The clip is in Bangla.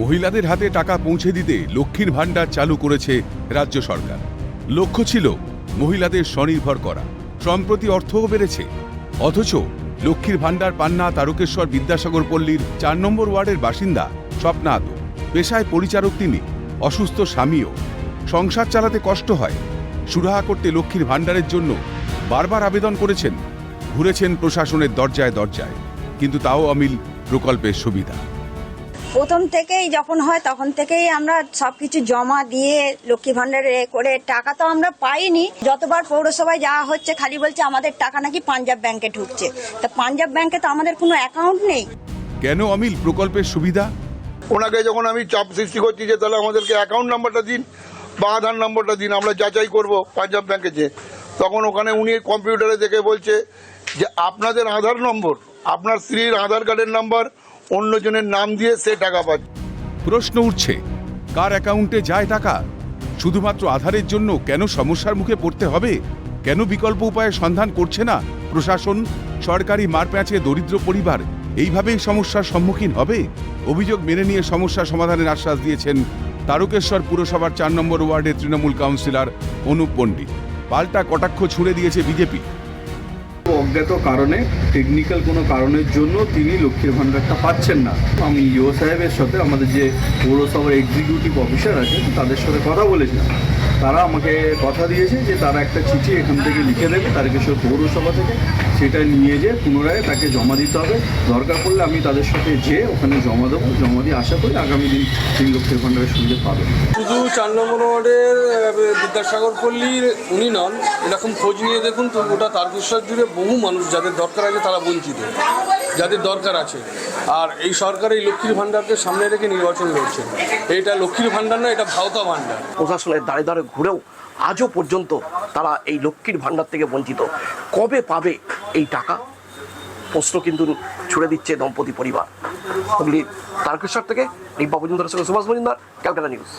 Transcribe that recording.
মহিলাদের হাতে টাকা পৌঁছে দিতে লক্ষ্মীর ভাণ্ডার চালু করেছে রাজ্য সরকার। লক্ষ্য ছিল মহিলাদের স্বনির্ভর করা। সম্প্রতি অর্থও বেড়েছে। অথচ লক্ষ্মীর ভাণ্ডার পান্না তারকেশ্বর বিদ্যাসাগর পল্লীর চার নম্বর ওয়ার্ডের বাসিন্দা স্বপ্না আদো পেশায় পরিচারক তিনি, অসুস্থ স্বামীও। সংসার চালাতে কষ্ট হয়। সুরাহা করতে লক্ষ্মীর ভাণ্ডারের জন্য বারবার আবেদন করেছেন। ঘুরেছেন প্রশাসনের দরজায় দরজায়। কিন্তু তাও অমিল প্রকল্পের সুবিধা। প্রথম থেকেই যখন হয় তখন থেকেই আমরা সবকিছু জমা দিয়ে লক্ষ্মী ভান্ডারে করে টাকা তো আমরা পাইনি। যতবার পৌরসভায় যাওয়া হচ্ছে খালি বলছে আমাদের টাকা নাকি পাঞ্জাব ব্যাংকে ঢুকছে। তা পাঞ্জাব ব্যাংকে তো আমাদের কোনো অ্যাকাউন্ট নেই। কেন অমিল? প্রকল্পের সুবিধা? ওনাকে যখন আমি চাপ সৃষ্টি করছি যে তাহলে আমাদেরকে অ্যাকাউন্ট নাম্বারটা দিন বা আধার নাম্বারটা দিন আমরা যাচাই করব পাঞ্জাব ব্যাংকে যে। তখন ওখানে উনি কম্পিউটারে দেখে বলছে যে আপনাদের আধার নম্বর আপনার স্ত্রীর আধার কার্ডের নাম্বার অন্যজনের নাম দিয়ে সে টাকা পাচ্ছে প্রশ্ন উঠছে, কার অ্যাকাউন্টে যায় টাকা? শুধুমাত্র আধারের জন্য কেন সমস্যার মুখে পড়তে হবে? কেন বিকল্প উপায়ে সন্ধান করছে না প্রশাসন, সরকারি মারপ্যাঁচে দরিদ্র পরিবার? এইভাবেই সমস্যার সম্মুখীন হবে? অভিযোগ মেনে নিয়ে সমস্যা সমাধানের আশ্বাস দিয়েছেন তারকেশ্বর পুরসভার চার নম্বর ওয়ার্ডের তৃণমূল কাউন্সিলর অনুপ পণ্ডিত। পাল্টা কটাক্ষ ছুড়ে দিয়েছে বিজেপি। অজ্ঞাত কারণে টেকনিক্যাল কোনো কারণের জন্য তিনি লক্ষ্মীর ভাণ্ডারটা পাচ্ছেন না। আমি ইও সাহেবের সাথে আমাদের যে পৌরসভার এক্সিকিউটিভ অফিসার আছে তাদের সাথে কথা বলেছিলাম। তারা আমাকে কথা দিয়েছে যে তারা একটা চিঠি এখান থেকে লিখে দেবে, তারকেশ্বর পৌরসভা থেকে। সেটা নিয়ে যেয়ে পুনরায় তাকে জমা দিতে হবে। দরকার পড়লে আমি তাদের সাথে যেয়ে ওখানে জমা দেবো। জমা দিয়ে আশা করি আগামী দিন তিনি লক্ষ্মীর ভাণ্ডারের সুবিধা পাবেন। শুধু চার নম্বর ওয়ার্ডের বিদ্যাসাগর পল্লীর উনি নন। এরকম খোঁজ নিয়ে দেখুন তো গোটা তারকেশ্বর জুড়ে বহু মানুষ যাদের দরকার আছে তারা বঞ্চিত, যাদের দরকার আছে। আর এই সরকার এই লক্ষ্মীর ভাণ্ডারকে সামনে রেখে নির্বাচন লড়ছে। এটা লক্ষ্মীর ভাণ্ডার না এটা ভাওতা ভাণ্ডার। প্রশাসনের দাঁড়ে দাঁড়ে ঘুরেও আজও পর্যন্ত তারা এই লক্ষ্মীর ভাণ্ডার থেকে বঞ্চিত। কবে পাবে এই টাকা? প্রশ্ন কিন্তু ছুড়ে দিচ্ছে দম্পতি পরিবার। হুগলির তারকেশ্বর থেকে রিম্পা মজুমদারের সঙ্গে সুভাষ মজুমদার, ক্যালকাটা নিউজ।